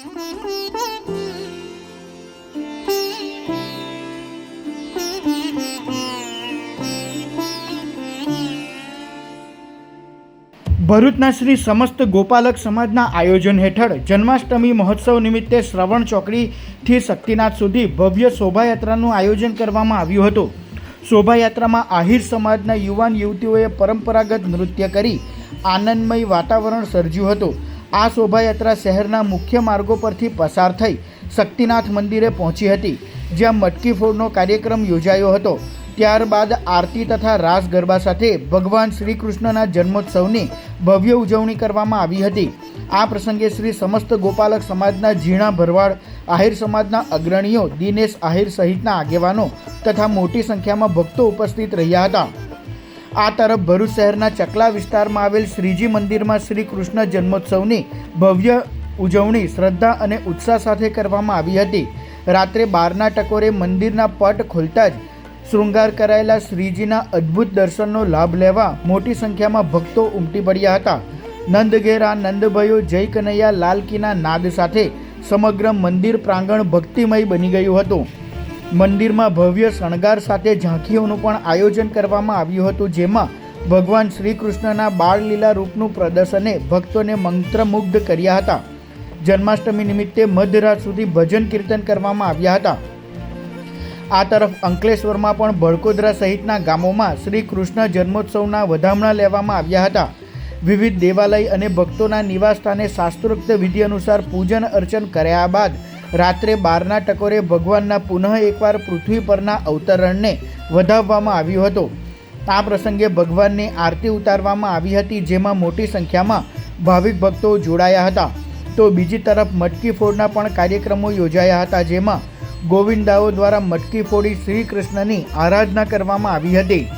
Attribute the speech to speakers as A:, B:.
A: ભરૂચના શ્રી સમસ્ત ગોપાલક સમાજના આયોજન હેઠળ જન્માષ્ટમી મહોત્સવ નિમિત્તે શ્રવણ ચોકડીથી શક્તિનાથ સુધી ભવ્ય શોભાયાત્રાનું આયોજન કરવામાં આવ્યું હતું. શોભાયાત્રામાં આહિર સમાજના યુવાન યુવતીઓએ પરંપરાગત નૃત્ય કરી આનંદમય વાતાવરણ સર્જ્યું હતું. આ શોભાયાત્રા શહેરના મુખ્ય માર્ગો પરથી પસાર થઈ શક્તિનાથ મંદિરે પહોંચી હતી, જ્યાં મટકી ફોડનો કાર્યક્રમ યોજાયો હતો. ત્યારબાદ આરતી તથા રાસ ગરબા સાથે ભગવાન શ્રી કૃષ્ણના જન્મોત્સવની ભવ્ય ઉજવણી કરવામાં આવી હતી. આ પ્રસંગે શ્રી સમસ્ત ગોપાલક સમાજના ઝીણા ભરવાડ, આહિર સમાજના અગ્રણીઓ દિનેશ આહિર સહિતના આગેવાનો તથા મોટી સંખ્યામાં ભક્તો ઉપસ્થિત રહ્યા હતા. આ તરફ ભરૂચ શહેરના ચકલા વિસ્તારમાં આવેલ શ્રીજી મંદિરમાં શ્રી કૃષ્ણ જન્મોત્સવની ભવ્ય ઉજવણી, શ્રદ્ધા અને ઉત્સાહ સાથે કરવામાં આવી હતી. રાત્રે બારના ટકોરે મંદિરના પટ ખોલતા જ શૃંગાર કરાયેલા શ્રીજીના અદ્ભુત દર્શનનો લાભ લેવા મોટી સંખ્યામાં ભક્તો ઉમટી પડ્યા હતા. નંદઘેરા નંદભયો જય કનૈયા લાલકીના નાદ સાથે સમગ્ર મંદિર પ્રાંગણ ભક્તિમય બની ગયું હતું. મંદિરમાં ભવ્ય શણગાર સાથે ઝાંખીઓનું પણ આયોજન કરવામાં આવ્યું હતું, જેમાં ભગવાન શ્રી કૃષ્ણના બાળલીલા રૂપનું પ્રદર્શને ભક્તોને મંત્રમુગ્ધ કર્યા હતા. જન્માષ્ટમી નિમિત્તે મધરાત સુધી ભજન કીર્તન કરવામાં આવ્યા હતા. આ તરફ અંકલેશ્વરમાં પણ ભડકોદરા સહિતના ગામોમાં શ્રી કૃષ્ણ જન્મોત્સવના વધામણા લેવામાં આવ્યા હતા. વિવિધ દેવાલય અને ભક્તોના નિવાસસ્થાને શાસ્ત્રોક્ત વિધિ અનુસાર પૂજન અર્ચન કર્યા બાદ રાત્રે બારના ટકોરે ભગવાનના પુનઃ એકવાર પૃથ્વી પરના અવતરણને વધાવવામાં આવ્યું હતું. આ પ્રસંગે ભગવાનની આરતી ઉતારવામાં આવી હતી, જેમાં મોટી સંખ્યામાં ભાવિક ભક્તો જોડાયા હતા. તો બીજી તરફ મટકી ફોડના પણ કાર્યક્રમો યોજાયા હતા, જેમાં ગોવિંદાઓ દ્વારા મટકી ફોડી શ્રી કૃષ્ણની આરાધના કરવામાં આવી હતી.